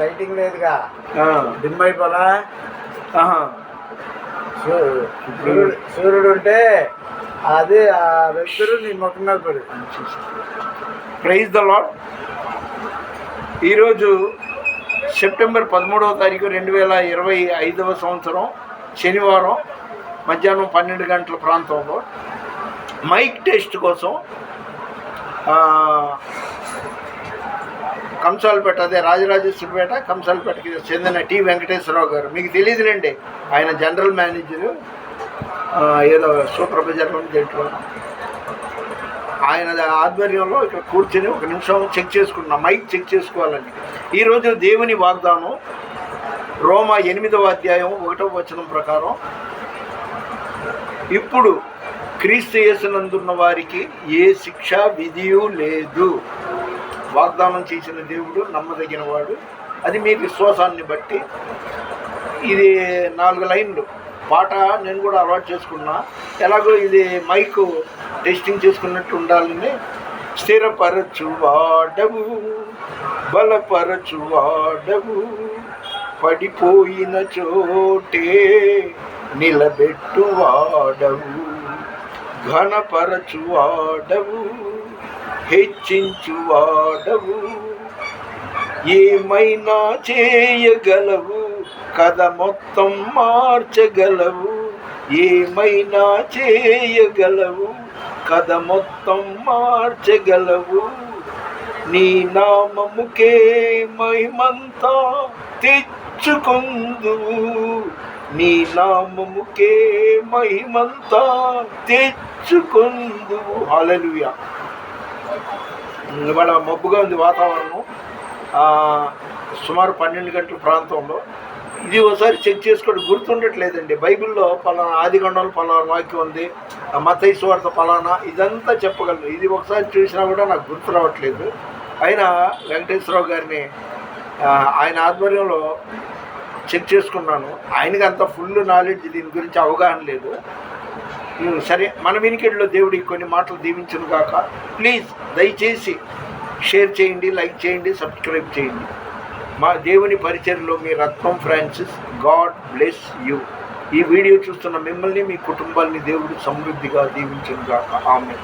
Lighting లేదుగా. Dim అయిపోలా సూర్యుడు ఉంటే అది ఆ వెలుతురు నీ ముఖం పడి. ప్రైజ్ ద లాడ్ ఈరోజు సెప్టెంబర్ పదమూడవ తారీఖు రెండు వేల ఇరవై ఐదవ సంవత్సరం శనివారం మధ్యాహ్నం పన్నెండు గంటల ప్రాంతంలో. మైక్ టెస్ట్ కోసం కంసాలపేట అదే రాజరాజేశ్వరిపేట కంసాలపేటకి చెందిన టి. వెంకటేశ్వరరావు గారు. మీకు తెలియదులేండి ఆయన జనరల్ మేనేజరు ఏదో సూపర్ బజార్లో దేంట్లో ఆయన ఆధ్వర్యంలో ఇక్కడ కూర్చొని ఒక నిమిషం చెక్ చేసుకున్నాం మైక్ చెక్ చేసుకోవాలని ఈరోజు దేవుని వాగ్దానం రోమా ఎనిమిదవ అధ్యాయం ఒకటవ వచనం ప్రకారం ఇప్పుడు క్రీస్తు యేసునందున్న వారికి ఏ శిక్ష విధియు లేదు. వాగ్దానం చేసిన దేవుడు నమ్మదగిన వాడు. అది మీ విశ్వాసాన్ని బట్టి. ఇది నాలుగు లైన్లు. పాట నేను కూడా అలవాటు చేసుకున్నా. ఎలాగో ఇది మైక్ టెస్టింగ్ చేసుకున్నట్టు ఉండాలని. స్థిరపరచు వాడవు బలపరచు వాడవు. పడిపోయిన చోటే నిలబెట్టు వాడవు హెచ్చించువాడవు. హెచ్చించు వాడవు ఏమైనా చేయగలవు? కథ మొత్తం మార్చగలవు. ఏమైనా చేయగలవు? కథ మొత్తం మార్చగలవు. నీ నామముకే మహిమంతా తెచ్చుకుందు. నీ నామముకే మహిమంతా తెచ్చుకుందు. అలలుయా ఇవాళ మబ్బుగా ఉంది వాతావరణం. సుమారు పన్నెండు గంటల ప్రాంతంలో. ఇది ఒకసారి చెక్ చేసుకోండి గుర్తుండట్లేదండి. బైబిల్లో పలానా ఆదిగండంలో పలానా వాక్యం ఉంది. ఆ సువార్త పలానా ఇదంతా చెప్పగలను. ఇది ఒకసారి చూసినా కూడా నాకు గుర్తు రావట్లేదు. అయినా వెంకటేశ్వరరావు గారిని ఆయన ఆధ్వర్యంలో చెక్ చేసుకున్నాను. ఆయనకి అంత ఫుల్ నాలెడ్జ్ దీని గురించి అవగాహన లేదు. సరే మన వినికిడిలో దేవుడికి కొన్ని మాటలు దీవించను గాక. ప్లీజ్ దయచేసి షేర్ చేయండి లైక్ చేయండి సబ్స్క్రైబ్ చేయండి. మా దేవుని పరిచయలో మీ Ratnam Francis God bless you ఈ వీడియో చూస్తున్న మిమ్మల్ని మీ కుటుంబాన్ని దేవుడు సమృద్ధిగా దీవించను గాక. ఆమె